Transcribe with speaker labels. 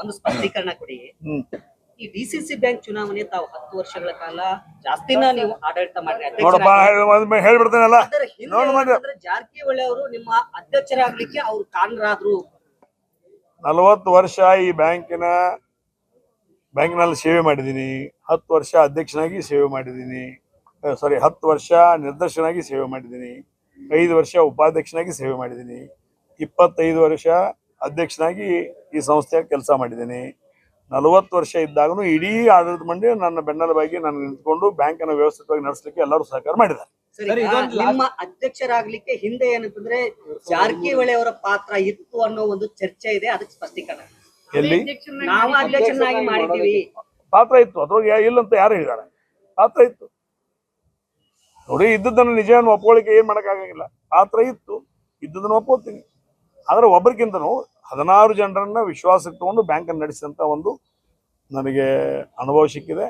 Speaker 1: ಒಂದು ಸ್ಪಷ್ಟೀಕರಣ ಕೊಡಿ. ಈ ಡಿಸಿಸಿ ಬ್ಯಾಂಕ್ ಚುನಾವಣೆ ತಾವು ಹತ್ತು ವರ್ಷಗಳ ಕಾಲ ಜಾಸ್ತಿನ ನೀವು ಆಡಳಿತ ಮಾಡಿ
Speaker 2: ನೋಡಪ್ಪ ಒಂದ್ ಹೇಳ್ಬಿಡ್ತೇನಲ್ಲ?
Speaker 1: ಜಾರಕಿಹೊಳಿ ಅವರು ನಿಮ್ಮ ಅಧ್ಯಕ್ಷರಾಗ್ಲಿಕ್ಕೆ ಅವ್ರು ಕಾರಣರಾದ್ರು
Speaker 2: ನಲವತ್ತು ವರ್ಷ ಈ ಬ್ಯಾಂಕಿನ ಬ್ಯಾಂಕ್ನಲ್ಲಿ ಸೇವೆ ಮಾಡಿದ್ದೀನಿ. ಹತ್ತು ವರ್ಷ ಅಧ್ಯಕ್ಷನಾಗಿ ಸೇವೆ ಮಾಡಿದ್ದೀನಿ. ಸಾರಿ ಹತ್ತು ವರ್ಷ ನಿರ್ದೇಶನಾಗಿ ಸೇವೆ ಮಾಡಿದ್ದೀನಿ. ಐದು ವರ್ಷ ಉಪಾಧ್ಯಕ್ಷನಾಗಿ ಸೇವೆ ಮಾಡಿದ್ದೀನಿ. ಇಪ್ಪತ್ತೈದು ವರ್ಷ ಅಧ್ಯಕ್ಷನಾಗಿ ಈ ಸಂಸ್ಥೆಯ ಕೆಲಸ ಮಾಡಿದ್ದೀನಿ. ನಲವತ್ತು ವರ್ಷ ಇದ್ದಾಗಲೂ ಇಡೀ ಆಡಳಿತ ಮಂಡಳಿ ನನ್ನ ಬೆನ್ನೆಲುಬಾಗಿ ನಾನು ನಿಂತ್ಕೊಂಡು ಬ್ಯಾಂಕನ್ನು ವ್ಯವಸ್ಥಿತವಾಗಿ ನಡೆಸಲಿಕ್ಕೆ ಎಲ್ಲರೂ ಸಹಕಾರ ಮಾಡಿದ್ದಾರೆ.
Speaker 1: ನಿಮ್ಮ ಅಧ್ಯಕ್ಷರಾಗ್ಲಿಕ್ಕೆ ಹಿಂದೆ ಏನಂತಂದ್ರೆ ಜಾರಕಿಹೊಳಿ ಅವರ ಪಾತ್ರ ಇತ್ತು ಅನ್ನೋ ಒಂದು ಚರ್ಚೆ ಇದೆ ಅದಕ್ಕೆ ಸ್ಪಷ್ಟೀಕರಣ.
Speaker 2: ಎಲ್ಲಿ?
Speaker 1: ನಾವು ಅಧ್ಯಕ್ಷನಾಗಿ ಮಾಡಿದ್ದೀವಿ.
Speaker 2: ಪಾತ್ರ ಇತ್ತು ಅದ್ರೊಳಗೆ ಯಾ- ಇಲ್ಲಂತ ಯಾರು ಹೇಳಿದ್ದಾರೆ? ಪಾತ್ರ ಇತ್ತು. ನೋಡಿ ಇದ್ದದನ್ನು ನಿಜವನ್ನು ಒಪ್ಕೊಳ್ಳಿಕ್ಕೆ ಏನ್ ಮಾಡಕ್ಕಾಗಂಗಿಲ್ಲ. ಪಾತ್ರ ಇತ್ತು ಇದ್ದದನ್ನು ಒಪ್ಕೋತೀನಿ. ಆದ್ರೆ ಒಬ್ಬರಿಗಿಂತನೂ ಹದಿನಾರು ಜನರನ್ನ ವಿಶ್ವಾಸಕ್ಕೆ ತಗೊಂಡು ಬ್ಯಾಂಕನ್ನು ನಡೆಸಿದಂತ ಒಂದು ನನಗೆ ಅನುಭವ ಸಿಕ್ಕಿದೆ.